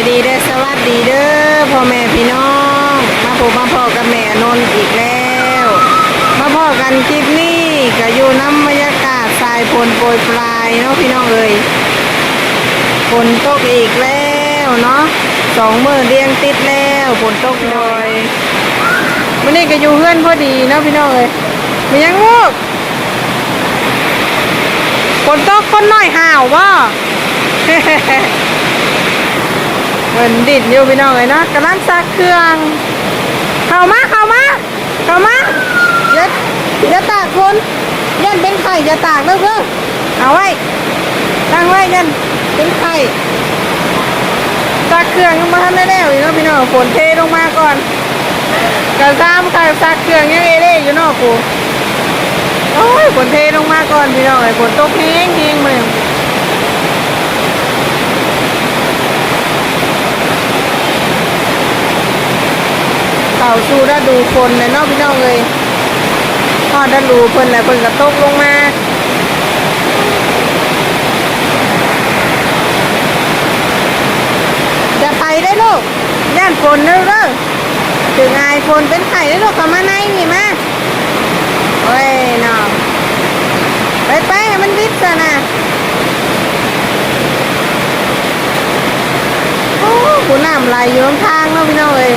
ายดีเด้อสวัสดีเด้อพ่อแม่พี่น้อง มาพบมาพ่อกับแม่นนท์อีกแล้ว มาพ่อกันคลิปนี้ก็อยู่น้ำบรรยากาศสายฝนโปรยปลายเนาะพี่น้องเอ้ยฝนตกอีกแล้วเนาะสองมือเรียงติดแล้วฝนตกหน่อยวันนี้ก็อยู่เพื่อนพอดีเนาะพี่น้องเอ้ยมียังลูกฝนตกคนน้อยห่าวบ่า เหมือนดิดอยู่พี่น้องเลยนะกำลังซักเครื่อง เข้ามาเข้ามาเข้ามาอย่าอย่าตากคนยันเป็นไข่อย่าตากเด้อเด้อเอาไว้ตั้งไว้ยันเป็นไข่ซักเครื่องยังมาทันได้แล้วอยู่เนาะพี่น้องฝนเทลงมาก่อนกระซ้ำกับซักเครื่องยังเอเล่อยู่เนอกกูโอ้ยฝนเทลงมาก่อนพี่น้องไอ้ยฝนตกแห้งแห้งมือ เข่าสู่ฤดูฝนเลยเนาะพี่น้องเลยพอฤดูเพิ่นแหละเพิ่นก็ตกลงมาจะไปได้ลูกย่านฝนเด้อเด้อถึงอายฝนเป็นไข่ได้ลูกเข้ามาในนี่มาโอ้ยเนาะไปไปมันวิดซะนะโอ้กูน้ำไหลอยู่ข้างทางเนาะพี่น้องเอ้ย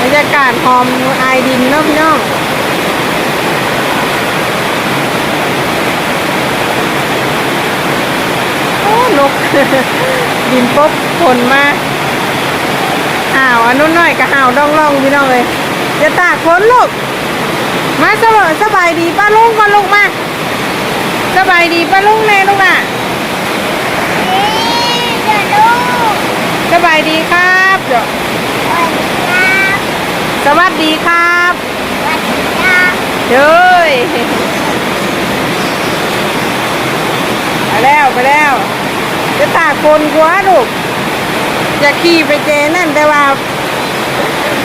บรร ยากาศหอมอายดินเนาะพี่น้องโอ้นก ดินปุ๊บฝนมาห่าวอันนู้นหน่อยก็ห่าวดองล่องพี่น้องเลยจะตากฝนลูกมาสบายสบายดีป้าลุงป้าลุงมาสบายดีป้าลุงแน่ลูกน่ะสบายดีครับเดี๋ยว สวัสดีครับเฮ้ยไปแล้วไปแล้ว จะตากคนกว่าลูกจะขี่ไปเจนั่นแต่ว่า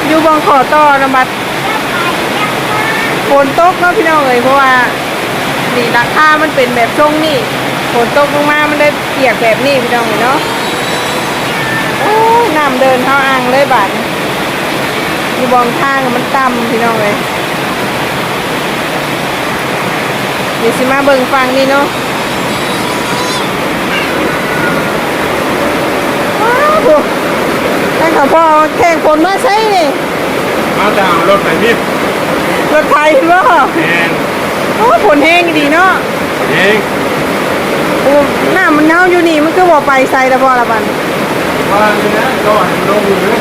อยู่บองขอต่อนะบัดฝนตกเนาะพี่น้องเอ้ยเพราะว่านี่ราคามันเป็นแบบทรงนี่ฝนตกลงมามันได้เปียกแบบนี้พี่น้องเอ้ยเนาะโอ้ยน้ำเดินเข้าอ่างเลยบัด อยู่บองทางมันต่ำพี่น้องเอ้ยเดี๋ยวสิมาเบิ่งฟังนี่เนาะว้าวโหนั่นเขาพอแข่งฝนมาใช่นี่มาจะเอารถไปนี่รถไทยเนาะแอนโอ้ฝนแห้งดีเนาะเองโอ้หน้ามันเน่าอยู่นี่มันคือบ่ไปใส่ละบ่ละบันว่าเลยนะก็เห็นลงอยู่เลย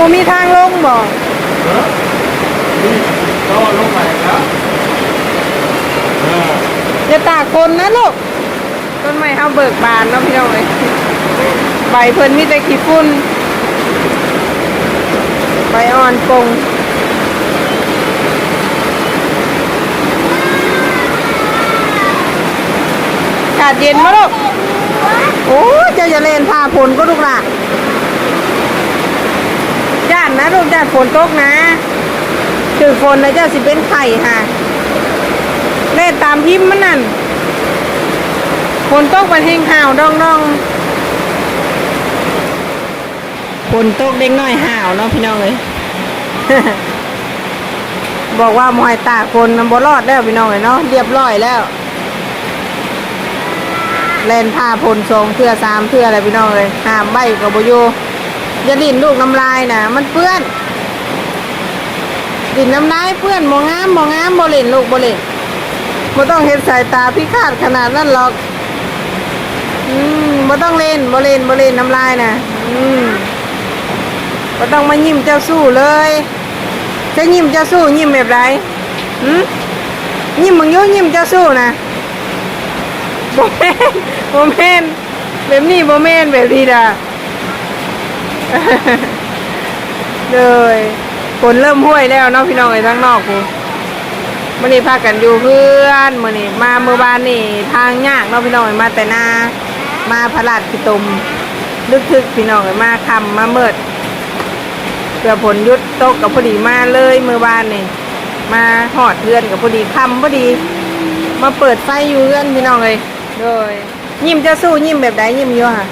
บ่มีทางลงบ่เออนี่ก็ลงไปแล้วเอย่าตากฝนนะลูกต้นไม้เฮาเบิกบานเนาะพี่น้องเอ้ยใบเพิ่นมีแต่ขี้ฝุ่นใบอ่อนปงอากาศเย็นมาลูกโอ้เจ้าอย่าเล่นพาฝนก็ลูกหล่ะย่าน นะลูกย่าฝนตกนะถึงฝนแล้วเจ้าสิเป็นไข่ค่ะเล่นตามพิมพ์มันนั่นฝนตกมันแห้งห่าวดองดองฝนตกเด็กน้อยห่าวเนาะพี่น้องเลยบอกว่ามอยตากฝนมันบ่รอดแล้วพี่น้องเลยเนาะเรียบร้อยแล้วเล่นผ้าพลทรงเทื่อสามเทื่ออะไรพี่น้องเลยห้ามใบกับโบโย อย่าดินลูกน้ำลายนะมันเปื้อน ดินน้ำลายเปื้อนมองามมองามโบเล่นลูกโบเล่นบ่ต้องเห็นสายตาพิฆาตขนาดนั้นหรอกอืมบ่ต้องเล่นบ่เล่นบ่เล่นน้ำลายนะอืมบ่ต้องมายิ้มเจ้าสู้เลย จะยิ้มเจ้าสู้ยิ้มแบบไรหืมยิ้มมึงยุ่ยิ้มเจ้าสู้นะโมเมนโมเมนแบบนี้โมเมนแบบนี้ด่ะ เลยฝนเริ่มห้วยแล้วเนาะพี่น้องไอ้ทั้งนอกกูมื่อนี้พากันอยู่เพื่อนมื่อนี้มาเมื่อวานนี่ทางยากเนาะพี่น้องเอ้ยมาแต่นามาพระราชพิตุมลึกทึกพี่น้องเอ้ยมาคำมาเมิดเพื่อผลยุดตกกับพอดีมาเลยเมื่อวานนี่มาหอดเพื่อนกับพอดีคำพอดี มาเปิดไฟอยู่เรือนพี่น้องเลยโดยยิ้มจะสู้ยิ้มแบบใดยิ้มอยู่ค่ะ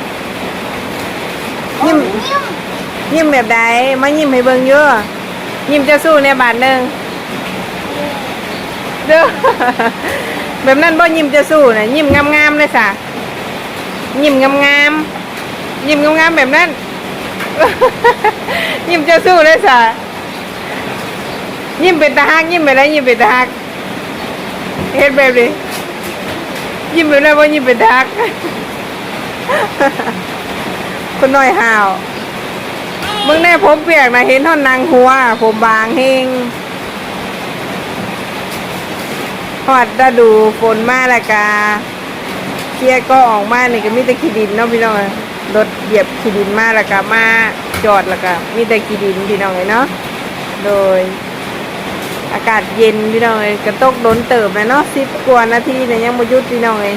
ยิ้มยิ้มแบบใดมายิ้มให้เบิ่งอยู่ยิ้มจะสู้ในบาทหนึ่งเด้อแบบนั้นบ่ยิ้มจะสู้นะยิ้มงามๆเลยสะยิ้มงามๆยิ้มงามๆแบบนั้นยิ้มจะสู้เลยสะยิ้มเป็นตาฮักยิ้มไปแล้วยิ้มเป็นตาฮักเฮ็ดแบบนี้ยิ้มแบบนั้นว่ยิ้มเป็นทัก คนน้อยห่าวมึงแน่ผมเปียกนะเห็นท่อนนางหัว ผมบางเฮงฮอดฤดูฝนมาและกาเคลียร์ก็ออกมานี่ก็มีแต่ขี้ดินเนาะพี่น้องรถเหยียบขี้ดินมาแล้วก็มาจอดแล้วก็มีแต่ขี้ดินพี่น้องเลยเนาะโดย อากาศเย็นพี่น้องเอ้ยกระตกโดนเติบเลยเนาะสิบกว่านาทีเนี่ยยังบ่หยุดพี่น้องเอ้ย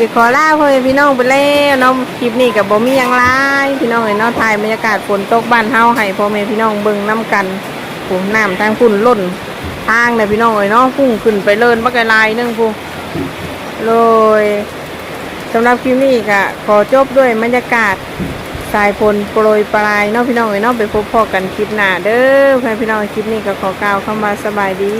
สิขอลาพ่อแม่พี่น้องไปแล้วเนาะคลิปนี้กับบ่มีหยังหลายพี่น้องเอ้ยเนาะถ่ายบรรยากาศฝนตกบ้านเฮาให้พ่อแม่พี่น้องเบิ่งนํกันผู้น้ำทางพุ่นล้นทางเลยพี่น้องเอ้ยเนาะพุ่งขึ้นไปเลินบักไกลายนึงผู้เลยสำหรับคลิปนี้ก็ขอจบด้วยบรรยากาศสายฝนโปรยปลายเนาะพี่น้องเอ้ยเนาะไปพบพอกันคลิปหน้าเด้อเพื่อนพี่น้องคลิปนี้ก็ขอกล่าวคำว่าสบายดี